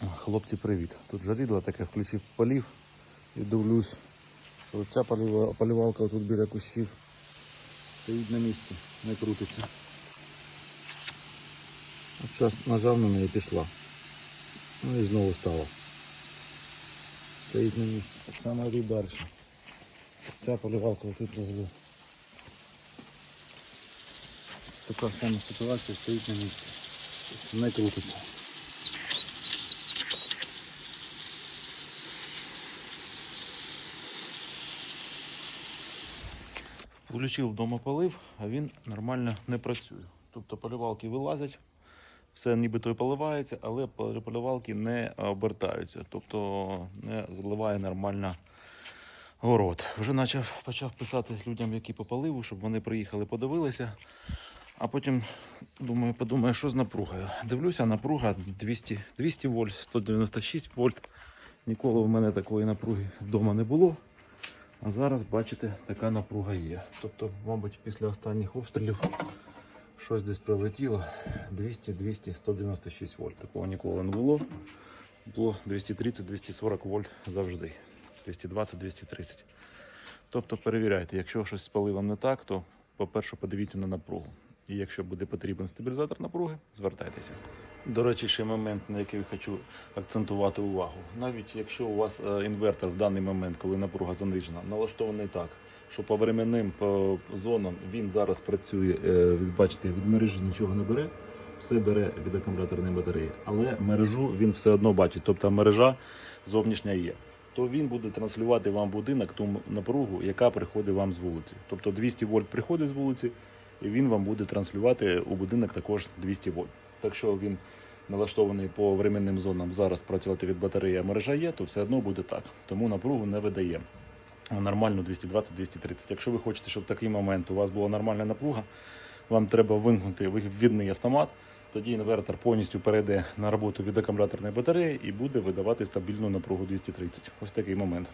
Хлопці, привіт. Тут жарідло таке включив полів і дивлюсь, що ця полівалка тут біля кущів стоїть на місці, не крутиться. От час нажав на неї пішла. Ну і знову стала. Стоїть на місці. Так само і далі. Ця полівалка тут лежить. Така сама ситуація стоїть на місці. Не крутиться. Включив вдома полив, а він нормально не працює. Тобто поливалки вилазять, все нібито і поливається, але поливалки не обертаються, тобто не заливає нормально город. Вже почав, почав писати людям, які по поливу, щоб вони приїхали, подивилися. А потім думаю, подумаю, що з напругою. Дивлюся, напруга 200, 200 вольт, 196 вольт. Ніколи в мене такої напруги вдома не було. А зараз, бачите, така напруга є. Тобто, мабуть, після останніх обстрілів щось десь прилетіло 200, 200, 196 вольт. Такого ніколи не було. Було 230-240 вольт завжди. 220-230. Тобто перевіряйте, якщо щось з паливом не так, то, по-перше, подивіться на напругу. І якщо буде потрібен стабілізатор напруги, звертайтеся. До речі, ще момент, на який хочу акцентувати увагу. Навіть якщо у вас е, інвертор в даний момент, коли напруга занижена, налаштований так, що по временним по зонам він зараз працює, е, бачите, від мережі нічого не бере, все бере від акумуляторної батареї, але мережу він все одно бачить, тобто мережа зовнішня є. То він буде транслювати вам будинок ту напругу, яка приходить вам з вулиці. Тобто 200 вольт приходить з вулиці, і він вам буде транслювати у будинок також 200 вольт. Так що він налаштований по временним зонам зараз працювати від батареї, а мережа є, то все одно буде так. Тому напругу не видає. Нормально 220-230. Якщо ви хочете, щоб в такий момент у вас була нормальна напруга, вам треба вимкнути відний автомат. Тоді інвертор повністю перейде на роботу від акумуляторної батареї і буде видавати стабільну напругу 230. Ось такий момент.